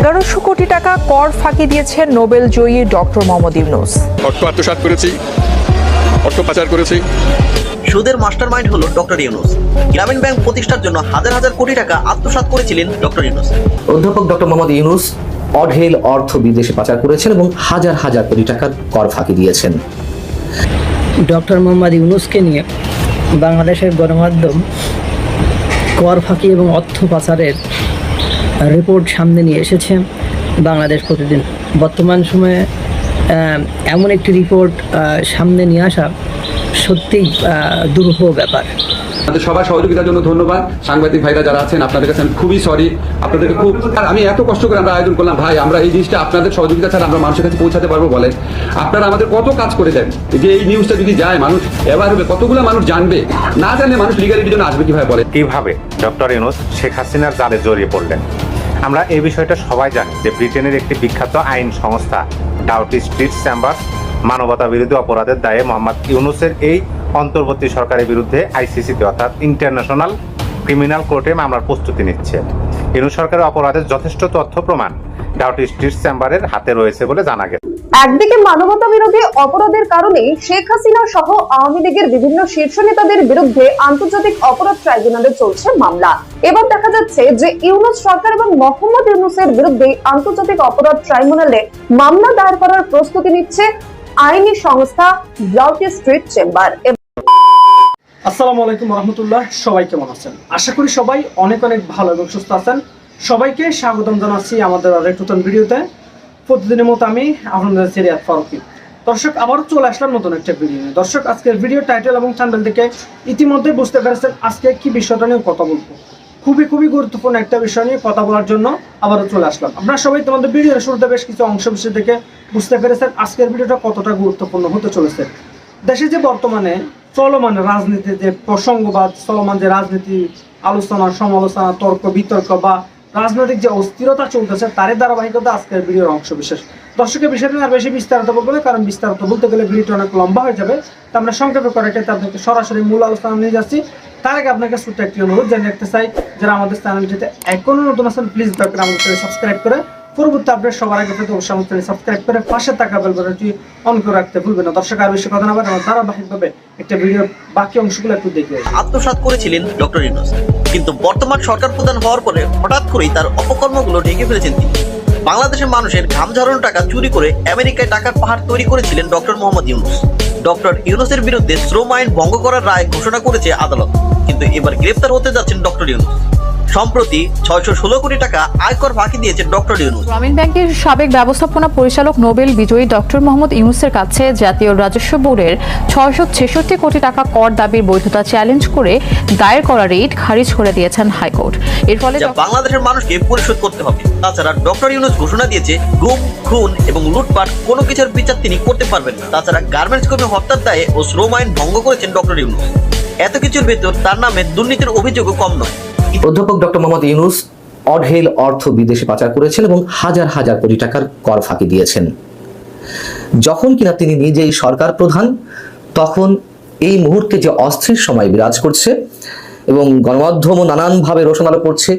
এগারোশো কোটি টাকা কর ফাঁকি দিয়েছেন নোবেল জয়ী ডক্টর মোহাম্মদ ইউনুস। অর্থ আত্মসাৎ করেছি অর্থ পাচার করেছি। সুদের মাস্টারমাইন্ড হলো ডক্টর ইউনুস। গ্রামীণ ব্যাংক প্রতিষ্ঠার জন্য হাজার হাজার কোটি টাকা আত্মসাৎ করেছিলেন ডক্টর ইউনুস। অধ্যাপক ডক্টর মোহাম্মদ ইউনুস অঢেল অর্থ বিদেশে পাচার করেছেন এবং হাজার হাজার কোটি টাকার কর ফাঁকি দিয়েছেন। ডক্টর মোহাম্মদ ইউনুসকে নিয়ে বাংলাদেশের গণমাধ্যম কর ফাঁকি এবং অর্থ পাচারের রিপোর্ট সামনে নিয়ে এসেছে বাংলাদেশ প্রতিদিন। বর্তমান সময়ে এমন একটি রিপোর্ট সামনে নিয়ে আসা সত্যিই দুরূহ ব্যাপার। আপনাদের সবার সহযোগিতার জন্য ধন্যবাদ। সাংবাদিক ভাইরা যারা আছেন আপনাদের কাছে আমি খুবই সরি আপনাদেরকে খুব আর আমি এত কষ্ট করে আমরা আয়োজন করলাম। ভাই আমরা এই জিনিসটা আপনাদের সহযোগিতা ছাড়া আমরা মানুষের কাছে পৌঁছাতে পারব বলেন। আপনারা আমাদের কত কাজ করে দেন? যে এই নিউজটা যদি যায় মানুষ এবার হবে কতগুলো মানুষ জানবে? না জানলে মানুষ লিগালিটির জন্য আসবে কীভাবে বলে কীভাবে? ডক্টর ইউনুস শেখ হাসিনার জালে জড়িয়ে পড়লেন। আমরা এই বিষয়টা সবাই জানি যে ব্রিটেনের একটি বিখ্যাত আইন সংস্থা, ডাউটি স্ট্রিট চেম্বার মানবতা বিরোধী অপরাধের দায়ে মোহাম্মদ ইউনুসের এই অন্তর্বর্তী সরকারের বিরুদ্ধে আইসিসিতে, অর্থাৎ ইন্টারন্যাশনাল ক্রিমিনাল কোর্টে মামলার প্রস্তুতি নিচ্ছে। ইউনুস সরকারের অপরাধের যথেষ্ট তথ্য প্রমাণ ডাউটি স্ট্রিট চেম্বারের হাতে রয়েছে বলে জানা গেছে। একদিকে মানবতা বিরোধী অপরাধের কারণে শেখ হাসিনা সহ আওয়ামী লীগের বিভিন্ন শীর্ষ নেতাদের বিরুদ্ধে আন্তর্জাতিক অপরাধ ট্রাইব্যুনালে চলছে মামলা। এবার দেখা যাচ্ছে যে ইউনুস সরকার এবং মোহাম্মদ ইউনুসের বিরুদ্ধে আন্তর্জাতিক অপরাধ ট্রাইব্যুনালে মামলা দায়ের করার প্রস্তুতি নিচ্ছে আইনি সংস্থা ব্লাউটি স্ট্রিট চেম্বার। আসসালামু আলাইকুম রহমতুল্লাহ, সবাই কেমন আছেন? আশা করি সবাই অনেক অনেক ভালো এবং সুস্থ আছেন। সবাইকে স্বাগতম জানাচ্ছি আমাদের আরেক নতুন ভিডিওতে। প্রতিদিনের মতো আমি আপনাদের সিরিয়াত ফারুকি দর্শক আবার চলে আসলাম নতুন একটা ভিডিও নিয়ে। দর্শক, আজকের ভিডিও টাইটেল এবং চ্যানেল থেকে ইতিমধ্যে বুঝতে পেরেছেন আজকে কি বিষয়টা নিয়ে কথা বলব। খুবই খুবই গুরুত্বপূর্ণ একটা বিষয় নিয়ে কথা বলার জন্য আবারও চলে আসলাম। আপনারা সবাই তোমাদের ভিডিওর শুরুতে বেশ কিছু অংশ বিশেষ থেকে বুঝতে পেরেছেন আজকের ভিডিওটা কতটা গুরুত্বপূর্ণ হতে চলেছে। দেশে যে বর্তমানে চলমান রাজনীতি যে প্রসঙ্গ বা চলমান যে রাজনীতি আলোচনা, সমালোচনা, তর্ক, বিতর্ক বা রাজনৈতিক যে অস্থিরতা চলতেছে তার ধারাবাহিকতা আজকের ভিডিওর অংশ বিশেষ। দর্শকের বিষয়টা আর বেশি বিস্তারিত বলব না, কারণ বিস্তারিত বলতে গেলে ভিডিওটা অনেক লম্বা হয়ে যাবে। তো আমরা সংক্ষেপে করে এটা আপনাকে সরাসরি মূল আলোচনা নিয়ে যাচ্ছি। তার আগে আপনাকে ছোট্ট একটি অনুরোধ জানিয়ে রাখতে চাই, যারা আমাদের চ্যানেলটিতে এখনও নতুন আছেন প্লিজ দয়া করে আমাদের সাবস্ক্রাইব করে পরবর্তী আপডেট সবার আগে পেতে অবশ্যই আমাদের সাবস্ক্রাইব করে পাশে থাকা বেল বাটনটি অন করে রাখতে ভুলবেন না। দর্শক, আর বেশি কথা না বলে ধারাবাহিকভাবে একটা ভিডিওর বাকি অংশগুলো একটু দেখে আসি। আত্মসাৎ করেছিলেন ডক্টর ইউনুস। কিন্তু বর্তমান সরকার প্রধান হওয়ার পরে হঠাৎ করেই তার অপকর্মগুলো ঢেকে ফেলেছেন তিনি। বাংলাদেশের মানুষের ঘাম ঝরানো টাকা চুরি করে আমেরিকায় টাকার পাহাড় তৈরি করেছিলেন ডক্টর মোহাম্মদ ইউনুস। ডক্টর ইউনুসের বিরুদ্ধে শ্রম আইন ভঙ্গ করার রায় ঘোষণা করেছে আদালত। কিন্তু এবার গ্রেফতার হতে যাচ্ছেন ডক্টর ইউনুস। সম্প্রতি ছয়শো ষোলো কোটি টাকা আয়কর ফাঁকি দিয়েছে ডক্টর ইউনুস। গ্রামীণ ব্যাংকের সাবেক ব্যবস্থাপনা পরিচালক নোবেল বিজয়ী ডক্টর মোহাম্মদ ইউনুসের কাছে জাতীয় রাজস্ব বোর্ডের ছয়শো ছেষট্টি কোটি টাকা কর দাবির বৈধতা চ্যালেঞ্জ করে দায়ের করা রিট খারিজ করে দিয়েছেন হাইকোর্ট। এর ফলে বাংলাদেশের মানুষকে পরিশোধ করতে হবে। তাছাড়া ডক্টর ইউনুস ঘোষণা দিয়েছে গুম খুন এবং লুটপাট কোনো কিছুর বিচার তিনি করতে পারবেন না। তাছাড়া গার্মেন্টস কর্মী হত্যার দায়ে ও শ্রম আইন ভঙ্গ করেছেন ডক্টর ইউনুস। এত কিছুর ভেতর তার নামে দুর্নীতির অভিযোগও কম নয়। অধ্যাপক ডক্টর মোহাম্মদ ইউনুস অঢেল অর্থ বিদেশে পাচার করেছেন এবং হাজার হাজার কোটি টাকার কর ফাঁকি দিয়েছেন। যখন কিনা তিনি নিজেই সরকার প্রধান, তখন এই মুহূর্তে যে অস্থির সময় বিরাজ করছে এবং গণমাধ্যমও নানানভাবে রোশন আলো পড়ছে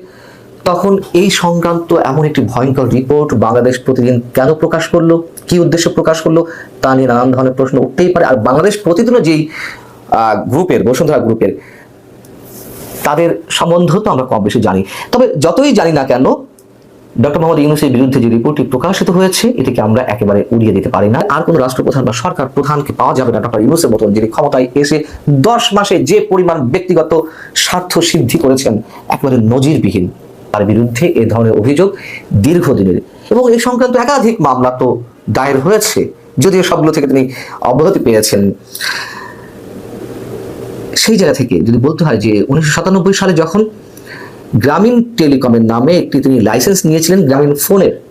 তখন এই সংক্রান্ত এমন একটি ভয়ঙ্কর রিপোর্ট বাংলাদেশ প্রতিদিন কেন প্রকাশ করল, কি উদ্দেশ্যে প্রকাশ করল, তা নিয়ে নানান ধরনের প্রশ্ন উঠতেই পারে। আর বাংলাদেশ প্রতিদিনও যেই গ্রুপের বসুন্ধরা গ্রুপের তাদের সম্বন্ধ তো আমরা কম বেশি জানি। তবে যতই জানি না কেন, ডক্টর মোহাম্মদ ইউনুসের বিরুদ্ধে যে রিপোর্টটি প্রকাশিত হয়েছে, এটিকে আমরা একেবারে উড়িয়ে দিতে পারি না। আর কোনো রাষ্ট্রপ্রধান বা সরকার প্রধানকে পাওয়া যাবে না। ডক্টর ইউনুসের মতন যিনি ক্ষমতায় এসে দশ মাসে যে পরিমাণ ব্যক্তিগত স্বার্থ সিদ্ধি করেছেন একেবারে নজিরবিহীন। তার বিরুদ্ধে এ ধরনের অভিযোগ দীর্ঘদিনের। এবং এই সংক্রান্ত একাধিক মামলা তো দায়ের হয়েছে। যদিও সবগুলো থেকে তিনি অব্যাহতি পেয়েছেন। সেই জায়গা থেকে যদি বলতে হয় যে উনিশশো সাতানব্বই সালে যখন গ্রামীণ টেলিকমের নামে একটি তিনি লাইসেন্স নিয়েছিলেন গ্রামীণ ফোনের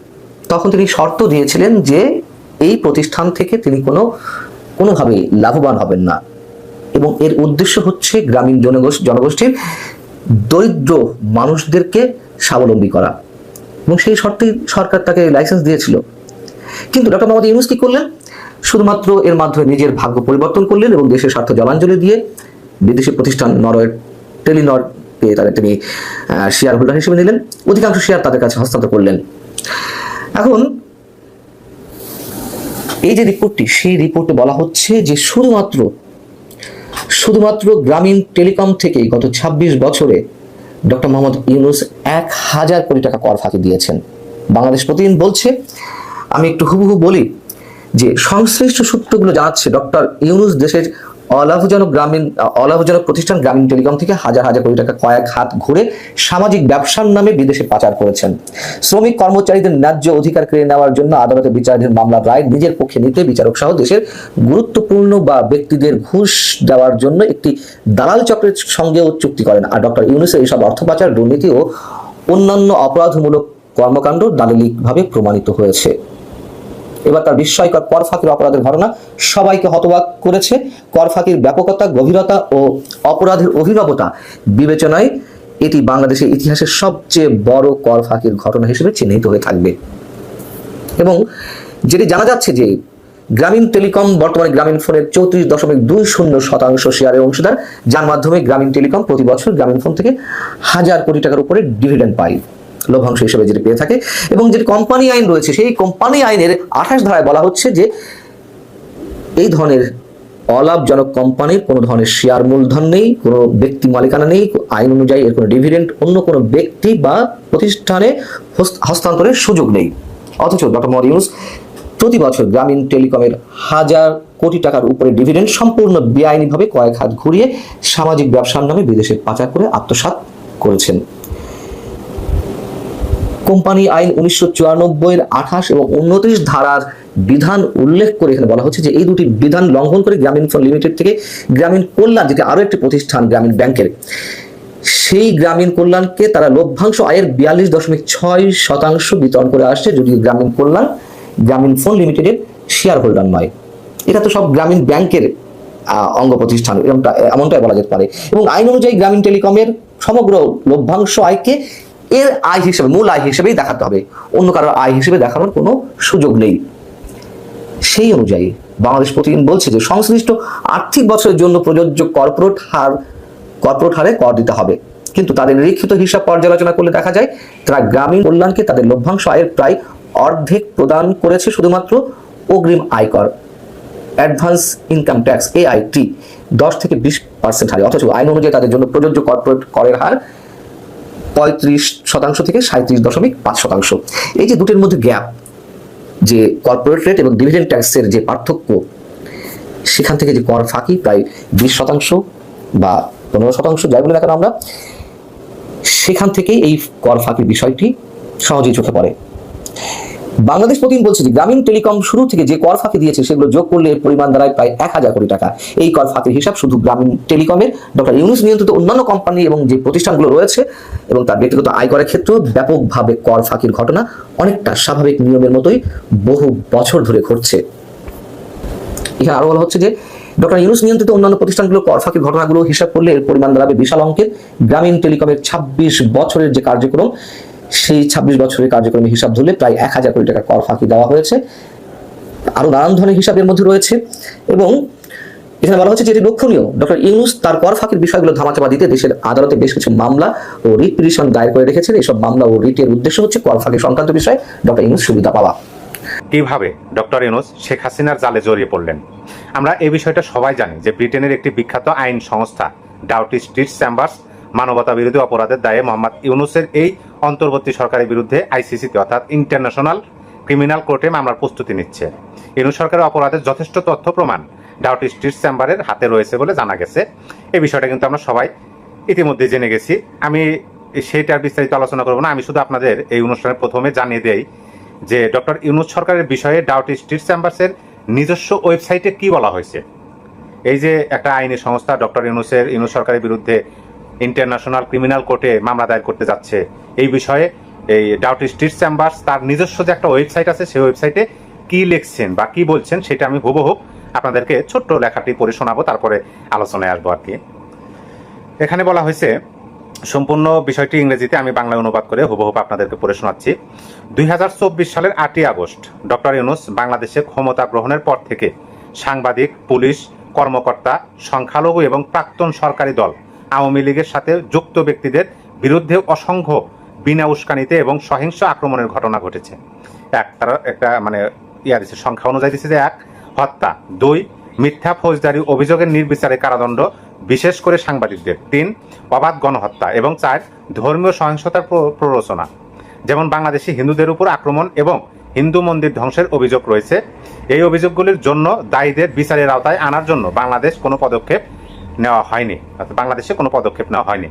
তখন তিনি শর্ত দিয়েছিলেন যে এই প্রতিষ্ঠান থেকে তিনি কোনো কোনোভাবেই লাভবান হবেন না। এবং এর উদ্দেশ্য হচ্ছে গ্রামীণ জনগোষ্ঠী জনগোষ্ঠীর দরিদ্র মানুষদেরকে স্বাবলম্বী করা। এবং সেই শর্তেই সরকার তাকে লাইসেন্স দিয়েছিল। কিন্তু ডক্টর মোহাম্মদ ইউনুস কি করলেন? শুধুমাত্র এর মাধ্যমে নিজের ভাগ্য পরিবর্তন করলেন এবং দেশের স্বার্থ জলাঞ্জলি দিয়ে বিদেশি প্রতিষ্ঠান নরওয়ের টেলিনরকে তাদের তিনি শেয়ার হোল্ডার হিসেবে নিলেন। অধিকাংশ শেয়ার তাদের কাছে হস্তান্তর করলেন। এখন, এই যে রিপোর্টটি সেই রিপোর্টে বলা হচ্ছে যে শুধুমাত্র শুধুমাত্র গ্রামীণ টেলিকম থেকে গত ২৬ বছরে ডক্টর মোহাম্মদ ইউনুস এক হাজার কোটি টাকা কর ফাঁকি দিয়েছেন। বাংলাদেশ প্রতিদিন বলছে, আমি একটু হুবহু বলি যে সংশ্লিষ্ট সূত্রগুলো জানাচ্ছে ডক্টর ইউনুস দেশের অলাভজনক গ্রামীণ, অলাভজনক প্রতিষ্ঠান গ্রামীণ টেলিকম থেকে হাজার হাজার কোটি টাকা কয়েক হাত ঘুরে সামাজিক ব্যবসার নামে বিদেশে পাচার করেছেন। শ্রমিক কর্মচারীদের ন্যায্য অধিকার কেড়ে নেওয়ার জন্য আদালতে বিচারাধীন মামলার রায় নিজের পক্ষে নিতে বিচারক সহ দেশের গুরুত্বপূর্ণ বা ব্যক্তিদের ঘুষ দেওয়ার জন্য একটি দালাল চক্রের সঙ্গেও চুক্তি করেন। আর ডক্টর ইউনুসের এইসব অর্থ পাচার দুর্নীতি ও অন্যান্য অপরাধমূলক কর্মকাণ্ড দালিলিকভাবে প্রমাণিত হয়েছে। এবার তার বিস্ময়কর কর ফাঁকির অপরাধের ঘটনা সবাইকে হতবাক করেছে। কর ফাঁকির ব্যাপকতা, গভীরতা ও অপরাধের অভিনবতা বিবেচনায় এটি বাংলাদেশের ইতিহাসের সবচেয়ে বড় কর ফাঁকির ঘটনা হিসেবে চিহ্নিত হয়ে থাকবে। এবং যেটি জানা যাচ্ছে যে গ্রামীণ টেলিকম বর্তমানে গ্রামীণ ফোনের চৌত্রিশ দশমিক দুই শূন্য শতাংশ শেয়ারের অংশীদার, যার মাধ্যমে গ্রামীণ টেলিকম প্রতি বছর গ্রামীণ ফোন থেকে হাজার কোটি টাকার উপরে ডিভিডেন্ড পায়। লভ্যাংশ হিসেবে যেটি পেয়ে থাকে এবং যে কোম্পানি আইন রয়েছে, সেই কোম্পানি আইনের আঠাশ ধারায় বলা হচ্ছে যে এই ধরনের অলাভজনক কোম্পানির কোনো ধরনের শেয়ার মূলধন নেই, কোনো ব্যক্তি মালিকানা নেই, আইন অনুযায়ী এর কোনো ডিভিডেন্ড অন্য কোনো ব্যক্তি বা প্রতিষ্ঠানে হস্তান্তরের সুযোগ নেই। অথচ ডক্টর মোহাম্মদ ইউনুস প্রতি বছর গ্রামীণ টেলিকমের হাজার কোটি টাকার উপরে ডিভিডেন্ড সম্পূর্ণ বেআইনিভাবে কয়েক হাত ঘুরিয়ে সামাজিক ব্যবসার নামে বিদেশে পাচার করে আত্মসাৎ করেছেন। কোম্পানি আইন উনিশশো চুরানব্বইয়ের আঠাশ এবং উনত্রিশ ধারার বিধান উল্লেখ করে এখানে বলা হচ্ছে যে এই দুটি বিধান লঙ্ঘন করে গ্রামীণ ফোন লিমিটেড থেকে গ্রামীণ কল্যাণ, যেটি আরও একটি প্রতিষ্ঠান গ্রামীণ ব্যাংকের, সেই গ্রামীণ কল্যাণকে তারা লভ্যাংশ আয়ের বিয়াল্লিশ দশমিক ছয় শতাংশ বিতরণ করে আসছে, যদিও গ্রামীণ কল্যাণ গ্রামীণ ফোন লিমিটেডের শেয়ার হোল্ডার নয়। এটা তো সব গ্রামীণ ব্যাংকের অঙ্গ প্রতিষ্ঠান এমনটাই বলা যেতে পারে। এবং আইন অনুযায়ী গ্রামীণ টেলিকমের সমগ্র লভ্যাংশ আয়কে এর আয় হিসেবে, মূল আয় হিসেবেই দেখাতে হবে। অন্য কারোর আয় হিসেবে দেখানোর কোনো সুযোগ নেই। সেই অনুযায়ী বাংলাদেশ প্রতিদিন বলছে যে সংশ্লিষ্ট আর্থিক বছরের জন্য প্রযোজ্য কর্পোরেট হার, কর্পোরেট হারে কর দিতে হবে। কিন্তু তাদের লিখিত হিসাব পর্যালোচনা করলে দেখা যায়, তারা গ্রামীণ কল্যাণকে তাদের লভ্যাংশ আয়ের প্রায় অর্ধেক প্রদান করেছে শুধুমাত্র অগ্রিম আয়কর, অ্যাডভান্স ইনকাম ট্যাক্স এআইটি দশ থেকে বিশ পার্সেন্ট হারে। অথচ আইন অনুযায়ী তাদের জন্য প্রযোজ্য কর্পোরেট করের হার পঁয়ত্রিশ শতাংশ থেকে সাঁত্রিশ দশমিক পাঁচ শতাংশ। এই যে দুটির মধ্যে গ্যাপ যে কর্পোরেট রেট এবং ডিভিডেন্ড ট্যাক্সের যে পার্থক্য, সেখান থেকে যে কর ফাঁকি প্রায় বিশ শতাংশ বা পনেরো শতাংশ যাই বলে না আমরা, সেখান থেকে এই কর ফাঁকির বিষয়টি সহজেই চোখে পড়ে। বাংলাদেশ প্রতিদিন বলছে যে গ্রামীণ টেলিকম শুরু থেকে যে কর ফাঁকি দিয়েছে, সেগুলো যোগ করলে পরিমাণ দাঁড়ায় প্রায় এক হাজার কোটি টাকা। এই কর ফাঁকির হিসাব শুধু গ্রামীণ টেলিকমের। ডক্টর ইউনুস নিয়ন্ত্রিত অন্যান্য কোম্পানি এবং যে প্রতিষ্ঠানগুলো রয়েছে এবং তার ব্যক্তিগত আয়করের ক্ষেত্রেও ব্যাপকভাবে কর ফাঁকির ঘটনা অনেকটা স্বাভাবিক নিয়মের মতোই বহু বছর ধরে ঘটছে। এখানে আরও বলা হচ্ছে যে, ডক্টর ইউনুস নিয়ন্ত্রিত অন্যান্য প্রতিষ্ঠানগুলো কর ফাঁকির ঘটনাগুলো হিসাব করলে এর পরিমাণ দাঁড়াবে বিশাল অঙ্কের। গ্রামীণ টেলিকমের ছাব্বিশ বছরের যে কার্যক্রম সেই ছাব্বিশ বছরের কার্যক্রমের হিসাব ধরলে প্রায় এক হাজার কোটি টাকা কর ফাঁকি দেওয়া হয়েছে। আরও নানান ধরনের হিসাবের মধ্যে রয়েছে এবং এখানে বলা হচ্ছে যে এটি লক্ষণীয়। ডক্টর ইউনুস তার কর ফাঁকির বিষয়গুলো ধামাচাপা দিতে দেশের আদালতে বেশ কিছু মামলা ও রিট পিটিশন দায়ের করে রেখেছেন। এসব মামলা ও রিটের উদ্দেশ্য হচ্ছে কর ফাঁকি সংক্রান্ত বিষয়ে ডক্টর ইউনুস সুবিধা পাওয়া। কীভাবে ডক্টর ইউনুস শেখ হাসিনার জালে জড়িয়ে পড়লেন? আমরা এই বিষয়টা সবাই জানি যে ব্রিটেনের একটি বিখ্যাত আইন সংস্থা, ডাউটি স্ট্রিট চেম্বার্স মানবতা বিরোধী অপরাধের দায়ে মোহাম্মদ ইউনুসের এই অন্তর্বর্তী সরকারের বিরুদ্ধে আইসিসিতে, অর্থাৎ ইন্টারন্যাশনাল ক্রিমিনাল কোর্টে মামলার প্রস্তুতি নিচ্ছে। ইউনুস সরকারের অপরাধের যথেষ্ট তথ্য প্রমাণ ডাউটি স্ট্রিট চেম্বারের হাতে রয়েছে বলে জানা গেছে। এই বিষয়টা কিন্তু আমরা সবাই ইতিমধ্যে জেনে গেছি। আমি সেইটার বিস্তারিত আলোচনা করব না। আমি শুধু আপনাদের এই অনুষ্ঠানের প্রথমে জানিয়ে দেই যে ডক্টর ইউনুস সরকারের বিষয়ে ডাউটি স্ট্রিট চেম্বার্সের নিজস্ব ওয়েবসাইটে কি বলা হয়েছে? এই যে একটা আইনি সংস্থা, ডক্টর ইউনুসের, ইউনুস সরকারের বিরুদ্ধে ইন্টারন্যাশনাল ক্রিমিনাল কোর্টে মামলা দায়ের করতে যাচ্ছে। এই বিষয়ে এই ডাউটি স্ট্রিট চেম্বার্স তার নিজস্ব যে একটা ওয়েবসাইট আছে, সেই ওয়েবসাইটে কি লিখছেন বা কি বলছেন সেটা আমি হুবহু আপনাদেরকে ছোট্ট লেখাটি পড়ে শোনাবো, তারপরে আলোচনায় আসব আর কি। এখানে বলা হয়েছে, সম্পূর্ণ বিষয়টি ইংরেজিতে আমি বাংলায় অনুবাদ করে হুবহু আপনাদেরকে পড়ে শোনাচ্ছি। দুই হাজার চব্বিশ সালের আটই আগস্ট, ডক্টর ইউনুস বাংলাদেশে ক্ষমতা গ্রহণের পর থেকে সাংবাদিক, পুলিশ, কর্মকর্তা, সংখ্যালঘু এবং প্রাক্তন সরকারি দল আওয়ামী লীগের সাথে যুক্ত ব্যক্তিদের বিরুদ্ধে অসংখ্য বিনা উস্কানিতে এবং সহিংস আক্রমণের ঘটনা ঘটেছে। এক, তারা একটা মানে ইয়া দিচ্ছে সংখ্যা অনুযায়ী দিচ্ছে যে এক, হত্যা। দুই, মিথ্যা ফৌজদারি অভিযোগের নির্বিচারে কারাদণ্ড, বিশেষ করে সাংবাদিকদের। তিন, অবাধ গণহত্যা। এবং চার, ধর্মীয় সহিংসতার প্ররোচনা। যেমন বাংলাদেশি হিন্দুদের উপর আক্রমণ এবং হিন্দু মন্দির ধ্বংসের অভিযোগ রয়েছে, এই অভিযোগগুলির জন্য দায়ীদের বিচারের আওতায় আনার জন্য বাংলাদেশ কোনো পদক্ষেপ নেওয়া হয়নি, অর্থাৎ বাংলাদেশে কোনো পদক্ষেপ নেওয়া হয়নি।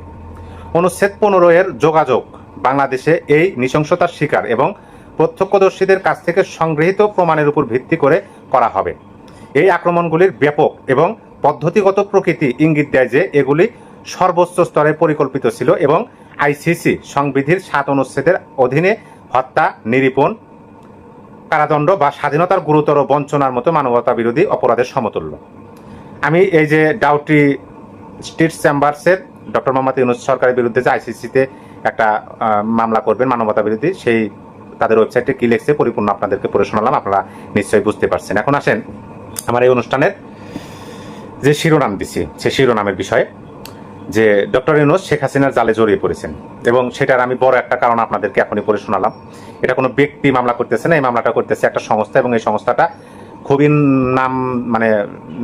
অনুচ্ছেদ পনেরো এর যোগাযোগ, বাংলাদেশে এই নৃশংসতার শিকার এবং প্রত্যক্ষদর্শীদের কাছ থেকে সংগৃহীত প্রমাণের উপর ভিত্তি করে করা হবে। এই আক্রমণগুলির ব্যাপক এবং পদ্ধতিগত প্রকৃতি ইঙ্গিত দেয় যে এগুলি সর্বোচ্চ স্তরে পরিকল্পিত ছিল এবং আইসিসি সংবিধির সাত অনুচ্ছেদের অধীনে হত্যা, নিরীপণ, কারাদণ্ড বা স্বাধীনতার গুরুতর বঞ্চনার মতো মানবতা বিরোধী অপরাধের সমতুল্য। আমি এই যে ডাউটি স্টেট চেম্বার্সের ডক্টর মোহাম্মদ ইউনুস সরকারের বিরুদ্ধে যে আইসিসিতে একটা মামলা করবেন মানবতা বিরোধী, সেই তাদের ওয়েবসাইটে কি লিখছে পরিপূর্ণ আপনাদেরকে পড়ে শোনালাম, আপনারা নিশ্চয়ই বুঝতে পারছেন। এখন আসেন আমার এই অনুষ্ঠানের যে শিরোনাম দিছি সে শিরোনামের বিষয়ে। যে ডক্টর ইউনুস শেখ হাসিনার জালে জড়িয়ে পড়েছেন এবং সেটার আমি বড় একটা কারণ আপনাদেরকে এখনই পড়ে শোনালাম। এটা কোনো ব্যক্তি মামলা করতেছে না, এই মামলাটা করতেছে একটা সংস্থা এবং এই সংস্থাটা খুবই নাম মানে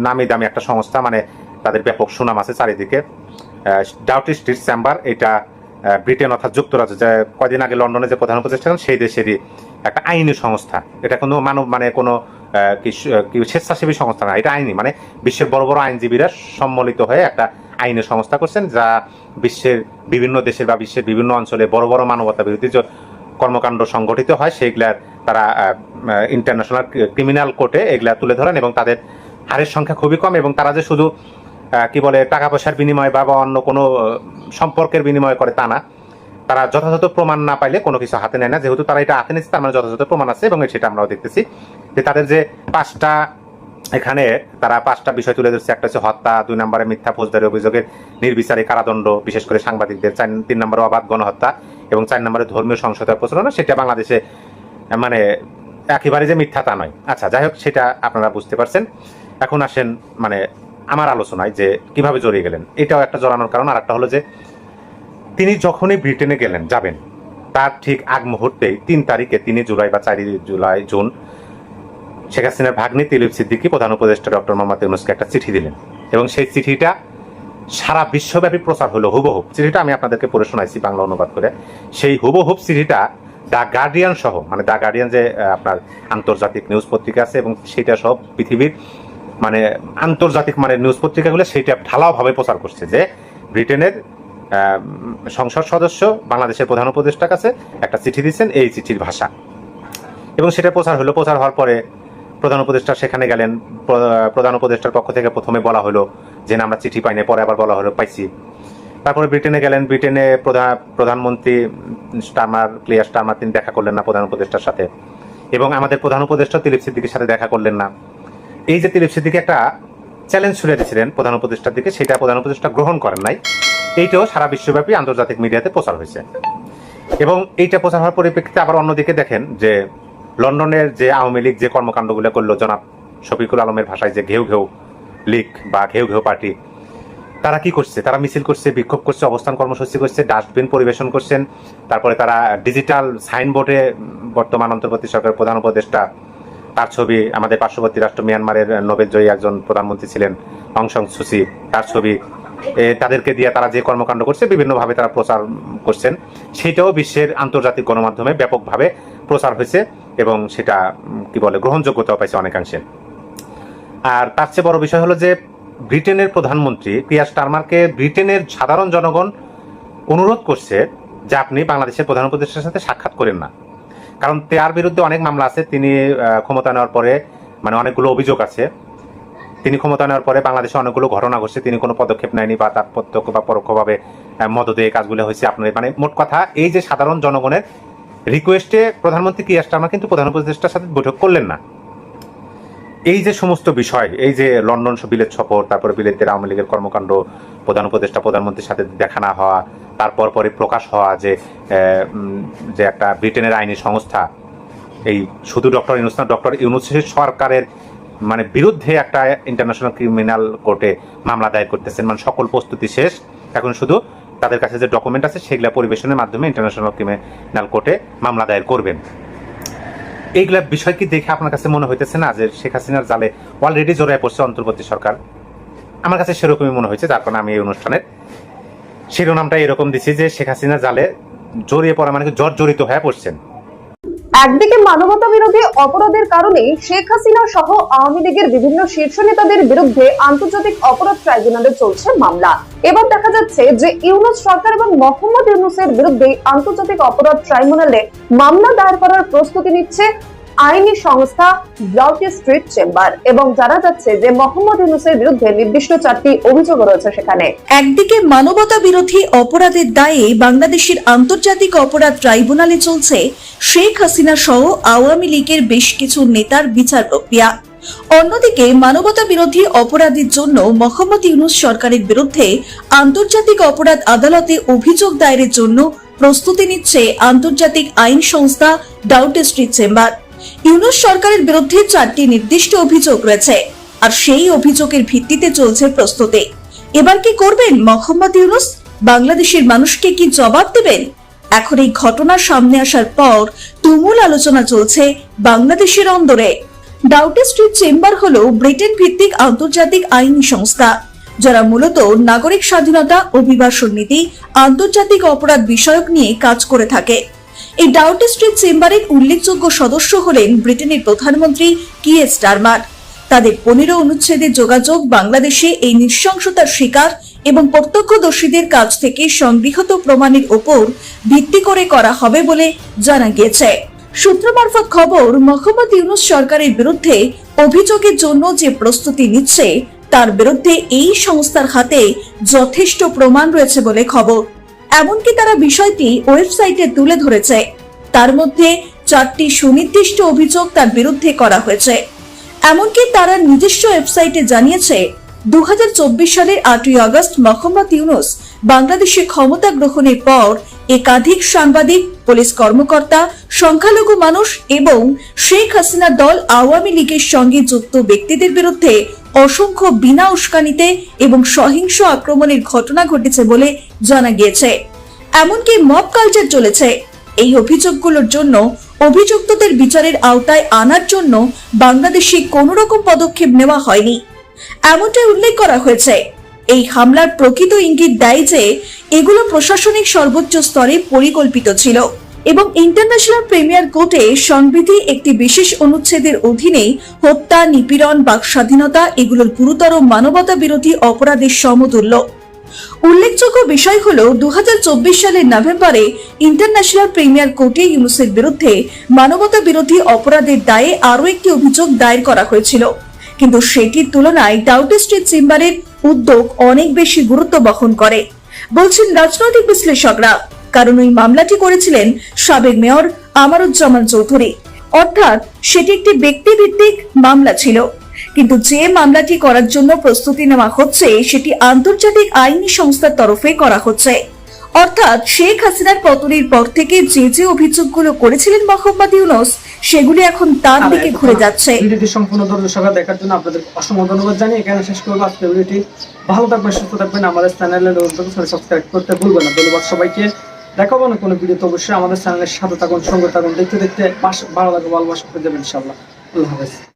নামি দামি একটা সংস্থা মানে তাদের ব্যাপক সুনাম আছে চারিদিকে। ডাউটি স্ট্রিট চেম্বার, এটা ব্রিটেন অর্থাৎ যুক্তরাজ্য, যে কয়দিন আগে লন্ডনে যে প্রধান উপদেষ্টা সেই দেশেরই একটা আইনি সংস্থা। এটা কোনো মানব মানে কোনো স্বেচ্ছাসেবী সংস্থা না, এটা আইনি মানে বিশ্বের বড় বড় আইনজীবীরা সম্মিলিত হয়ে একটা আইনি সংস্থা করছেন, যা বিশ্বের বিভিন্ন দেশের বা বিশ্বের বিভিন্ন অঞ্চলে বড় বড় মানবতা বিরোধী কর্মকাণ্ড সংগঠিত হয়, সেইগুলার তারা ইন্টারন্যাশনাল ক্রিমিনাল কোর্টে এগুলা তুলে ধরেন এবং তাদের হারের সংখ্যা খুবই কম এবং তারা যে শুধু কি বলে টাকা পয়সার বিনিময় বা অন্য কোনো সম্পর্কের বিনিময় করে তা না। তারা যথাযথ প্রমাণ না পাইলে কোনো কিছু হাতে নেয় না। যেহেতু তারা এটা হাতে নিচ্ছে তার মানে যথাযথ প্রমাণ আছে এবং সেটা আমরাও দেখতেছি যে তাদের যে পাঁচটা, এখানে তারা পাঁচটা বিষয় তুলে ধরছে। একটা হচ্ছে হত্যা, দুই নম্বরে মিথ্যা ফৌজদারি অভিযোগের নির্বিচারে কারাদণ্ড, বিশেষ করে সাংবাদিকদের। চার, তিন নম্বরে অবাধ গণহত্যা এবং চার নম্বরে ধর্মীয় সংসদের প্রচলন। সেটা বাংলাদেশে মানে একেবারে যে মিথ্যা তা নয়। আচ্ছা যাই হোক, সেটা আপনারা বুঝতে পারছেন। এখন আসেন মানে আমার আলোচনায় যে কীভাবে জড়িয়ে গেলেন। এটাও একটা জড়ানোর কারণ। আর একটা হলো যে তিনি যখনই ব্রিটেনে গেলেন, যাবেন, তার ঠিক আগ মুহূর্তেই তিন তারিখে, তিনি জুলাই বা চারই জুলাই, জুন, শেখ হাসিনার ভাগ্নি তিলিপ সিদ্দিকী, প্রধান উপদেষ্টা ডক্টর মোহাম্মদ ইউনুসকে একটা চিঠি দিলেন। এবং সেই চিঠিটা সারা বিশ্বব্যাপী প্রচার হলো হুবহুব চিঠিটা আমি আপনাদেরকে পড়ে শোনাইছি বাংলা অনুবাদ করে। সেই হুবহুব চিঠিটা দ্য গার্ডিয়ান সহ মানে দ্য গার্ডিয়ান যে আপনার আন্তর্জাতিক নিউজ পত্রিকা আছে এবং সেটা সব পৃথিবীর মানে আন্তর্জাতিক মানের নিউজ পত্রিকাগুলো সেটা ঢালাওভাবে প্রচার করছে যে ব্রিটেনের সংসদ সদস্য বাংলাদেশের প্রধান উপদেষ্টার কাছে একটা চিঠি দিচ্ছেন এই চিঠির ভাষা। এবং সেটা প্রচার হলো, প্রচার হওয়ার পরে প্রধান উপদেষ্টা সেখানে গেলেন প্রধান উপদেষ্টার পক্ষ থেকে প্রথমে বলা হলো যে না, আমরা চিঠি পাইনি, পরে আবার বলা হলো, পাইছি। তারপরে ব্রিটেনে গেলেন, ব্রিটেনে প্রধান প্রধানমন্ত্রী স্টারমার ক্লিয়ার স্টামার তিনি দেখা করলেন না প্রধান উপদেষ্টার সাথে। এবং আমাদের প্রধান উপদেষ্টা দিলীপ সিদ্দিকের সাথে দেখা করলেন না। এই যে দিলীপ সিদ্দিকে একটা চ্যালেঞ্জ ছুড়ে দিয়েছিলেন প্রধান উপদেষ্টার দিকে, সেটা প্রধান উপদেষ্টা গ্রহণ করেন নাই। এইটাও সারা বিশ্বব্যাপী আন্তর্জাতিক মিডিয়াতে প্রচার হয়েছে। এবং এইটা প্রচার হওয়ার পরিপ্রেক্ষিতে আবার অন্যদিকে দেখেন যে লন্ডনের যে আওয়ামী লীগ যে কর্মকাণ্ডগুলো করল, জনাব শফিকুল আলমের ভাষায় যে ঘেউ ঘেউ লীগ বা ঘেউ ঘেউ পার্টি তারা কি করছে? তারা মিছিল করছে, বিক্ষোভ করছে, অবস্থান কর্মসূচি করছে, ডাস্টবিন পরিবেশন করছেন, তারপরে তারা ডিজিটাল সাইনবোর্ডে বর্তমান অন্তর্বর্তী সরকারের প্রধান উপদেষ্টা, তার ছবি আমাদের পার্শ্ববর্তী রাষ্ট্র মিয়ানমারের নোবেল জয়ী একজন প্রধানমন্ত্রী ছিলেন, অং সান সুচি তার ছবি। তাদেরকে দিয়ে তারা যে কর্মকাণ্ড করছে, বিভিন্নভাবে তারা প্রচার করছেন। সেটাও বিশ্বের আন্তর্জাতিক গণমাধ্যমে ব্যাপকভাবে প্রচার হয়েছে এবং সেটা কি বলে, গ্রহণযোগ্যতাও পাইছে অনেকাংশে। আর তার চেয়ে বড় বিষয় হলো যে ব্রিটেনের প্রধানমন্ত্রী পিয়ার স্টারমারকে ব্রিটেনের সাধারণ জনগণ অনুরোধ করছে যে আপনি বাংলাদেশের প্রধান উপদেষ্টার সাথে সাক্ষাৎ করেন না। কারণ তার বিরুদ্ধে অনেক মামলা আছে, তিনি ক্ষমতা নেওয়ার পরে মানে অনেকগুলো অভিযোগ আছে। তিনি ক্ষমতা নেওয়ার পরে বাংলাদেশে অনেকগুলো ঘটনা ঘটছে, তিনি কোনো পদক্ষেপ নেয়নি বা তার প্রত্যক্ষ বা পরোক্ষভাবে মদতে এই কাজগুলো হয়েছে আপনার। মানে মোট কথা, এই যে সাধারণ জনগণের রিকোয়েস্টে প্রধানমন্ত্রী কিয়ার স্টারমার কিন্তু প্রধান উপদেষ্টার সাথে বৈঠক করলেন না। এই যে সমস্ত বিষয়, এই যে লন্ডন বিলেত সফর, তারপরে বিলেতের আওয়ামী লীগের কর্মকাণ্ড, প্রধান উপদেষ্টা, প্রধানমন্ত্রীর সাথে দেখা না হওয়া, তারপর পরে প্রকাশ হওয়া যে যে একটা ব্রিটেনের আইনি সংস্থা, এই শুধু ডক্টর ইউনুস না, ডক্টর ইউনুসের সরকারের মানে বিরুদ্ধে একটা ইন্টারন্যাশনাল ক্রিমিনাল কোর্টে মামলা দায়ের করতেছেন। মানে সকল প্রস্তুতি শেষ। এখন শুধু তাদের কাছে যে ডকুমেন্ট আছে, সেগুলো পরিবেশনের মাধ্যমে ইন্টারন্যাশনাল ক্রিমিনাল কোর্টে মামলা দায়ের করবেন। এইগুলা বিষয় কি দেখে আপনার কাছে মনে হইতেছে না যে শেখ হাসিনার জালে অলরেডি জড়ায় পড়ছে অন্তর্বর্তী সরকার? আমার কাছে সেরকমই মনে হয়েছে, যার কারণে আমি এই অনুষ্ঠানের শিরোনামটা এরকম দিছি যে শেখ হাসিনার জালে জড়িয়ে পড়া মানে জর্জরিত হয়ে পড়ছেন। একদিকে মানবতা বিরোধী অপরাধের কারণে শেখ হাসিনা সহ আওয়ামী লীগের বিভিন্ন শীর্ষ নেতাদের বিরুদ্ধে আন্তর্জাতিক অপরাধ ট্রাইব্যুনালে চলছে মামলা। এবার দেখা যাচ্ছে যে ইউনুস সরকার এবং মোহাম্মদ ইউনুসের বিরুদ্ধে আন্তর্জাতিক অপরাধ ট্রাইব্যুনালে মামলা দায়ের করার প্রস্তুতি নিচ্ছে আইনি সংস্থা ব্লকে স্ট্রিট চেম্বার এবং জানা যাচ্ছে যে মোহাম্মদ ইউনুসের বিরুদ্ধে নির্দিষ্ট চারটি অভিযোগ রয়েছে সেখানে। একদিকে মানবতা বিরোধী অপরাধের দায়ে বাংলাদেশের আন্তর্জাতিক অপরাধ ট্রাইব্যুনালে চলছে শেখ হাসিনা সহ আওয়ামী লীগের বেশ কিছু নেতার বিচার প্রক্রিয়া। অন্যদিকে মানবতা বিরোধী অপরাধের জন্য মোহাম্মদ ইউনুস সরকারের বিরুদ্ধে আন্তর্জাতিক অপরাধ আদালতে অভিযোগ দায়েরের জন্য প্রস্তুতি নিচ্ছে আন্তর্জাতিক আইন সংস্থা ডাউট স্ট্রিট চেম্বার। ইউনুস সরকারের বিরুদ্ধে চারটি নির্দিষ্ট অভিযোগ রয়েছে, আর সেই অভিযোগের ভিত্তিতে চলছে প্রস্তুতি। এবার কি করবেন মোহাম্মদ ইউনুস? বাংলাদেশের মানুষকে কি জবাব দেবেন? এখন এই ঘটনা সামনে আসার পর তুমুল আলোচনা চলছে বাংলাদেশের অন্দরে। ডাউটে স্ট্রিট চেম্বার হল ব্রিটেন ভিত্তিক আন্তর্জাতিক আইনি সংস্থা, যারা মূলত নাগরিক স্বাধীনতা অভিবাসন নীতি, আন্তর্জাতিক অপরাধ বিষয়ক নিয়ে কাজ করে থাকে। এই ডাউটে স্ট্রিট চেম্বারের উল্লেখযোগ্য সদস্য হলেন ব্রিটেনের প্রধানমন্ত্রী কিয়ে স্টারমার। তাদের পনেরো অনুচ্ছেদের যোগাযোগ, বাংলাদেশে এই নৃশংসতার শিকার এবং প্রত্যক্ষদর্শীদের কাছ থেকে সংগৃহীত প্রমাণের ওপর ভিত্তি করে করা হবে বলে জানা গিয়েছে। সূত্র মারফত খবর, মোহাম্মদ ইউনুস সরকারের বিরুদ্ধে অভিযোগের জন্য যে প্রস্তুতি নিচ্ছে, তার বিরুদ্ধে এই সংস্থার হাতে যথেষ্ট প্রমাণ রয়েছে বলে খবর। এমনকি তারা বিষয়টি ওয়েবসাইটে তুলে ধরেছে। তার মধ্যে চারটি সুনির্দিষ্ট অভিযোগ তার বিরুদ্ধে করা হয়েছে। এমনকি তারা নিজস্ব ওয়েবসাইটে জানিয়েছে দু সালের আটই আগস্ট মোহাম্মদ ইউনুস বাংলাদেশে ক্ষমতা গ্রহণের পর একাধিক সাংবাদিক, পুলিশ কর্মকর্তা, সংখ্যালঘু মানুষ এবং শেখ হাসিনা দল আওয়ামী লীগের সঙ্গে যুক্ত ব্যক্তিদের বিরুদ্ধে অসংখ্য বিনা উস্কানিতে এবং সহিংস আক্রমণের ঘটনা ঘটেছে বলে জানা গিয়েছে। এমনকি মব কালচার চলেছে। এই অভিযোগগুলোর জন্য অভিযুক্তদের বিচারের আওতায় আনার জন্য বাংলাদেশে কোনো রকম পদক্ষেপ নেওয়া হয়নি। এমনটাই উল্লেখ করা হয়েছে। এই হামলার প্রকৃত ইঙ্গিত দেয় যে, এগুলো প্রশাসনিক সর্বোচ্চ স্তরে পরিকল্পিত ছিল। এবং ইন্টারন্যাশনাল প্রিমিয়ার কোর্টে সংবিধি একটি বিশেষ অনুচ্ছেদের অধীনে হত্যা, নিপীড়ন বাক স্বাধীনতা এগুলোর গুরুতর মানবতা বিরোধী অপরাধের সমতুল্য। উল্লেখযোগ্য বিষয় হল দু সালের নভেম্বরে ইন্টারন্যাশনাল প্রিমিয়ার কোর্টে ইউনুসের বিরুদ্ধে মানবতা বিরোধী অপরাধের দায়ে আরও একটি অভিযোগ দায়ের করা হয়েছিল। কিন্তু সেটির তুলনায় ডাউটে স্ট্রিট চেম্বারের উদ্যোগ অনেক বেশি গুরুত্ব বহন করে, বলছেন রাজনৈতিক বিশ্লেষকরা। কারণ ওই মামলাটি করেছিলেন সাবেক মেয়র আমারুজ্জামান চৌধুরী। অর্থাৎ সেটি একটি ব্যক্তিভিত্তিক মামলা ছিল। কিন্তু যে মামলাটি করার জন্য প্রস্তুতি নেওয়া হচ্ছে সেটি আন্তর্জাতিক আইনি সংস্থার তরফে করা হচ্ছে। অর্থাৎ শেখ হাসিনার পতনের পর থেকে যে যে অভিযোগগুলো করেছিলেন মোহাম্মদ ইউনুস সেগুলি এখন তার দিকে ঘুরে যাচ্ছে। ভিডিওটি সম্পূর্ণ সহকারে দেখার জন্য আপনাদের অসংখ্য ধন্যবাদ জানিয়ে এখানে শেষ করব। আজকের ভিডিওটি ভালো থাকবেন সুস্থ থাকবেন। আমাদের চ্যানেলে সাবস্ক্রাইব করতে ভুলবেন না। ধন্যবাদ সবাইকে। দেখাবো না কোনো ভিডিও তো অবশ্যই আমাদের চ্যানেলের সাথে থাকুন, সঙ্গে থাকুন। দেখতে দেখতে ভালো লাগে ভালোবাসা পেয়ে যাবেন ইনশাল্লাহ আল্লাহ হাফেজ।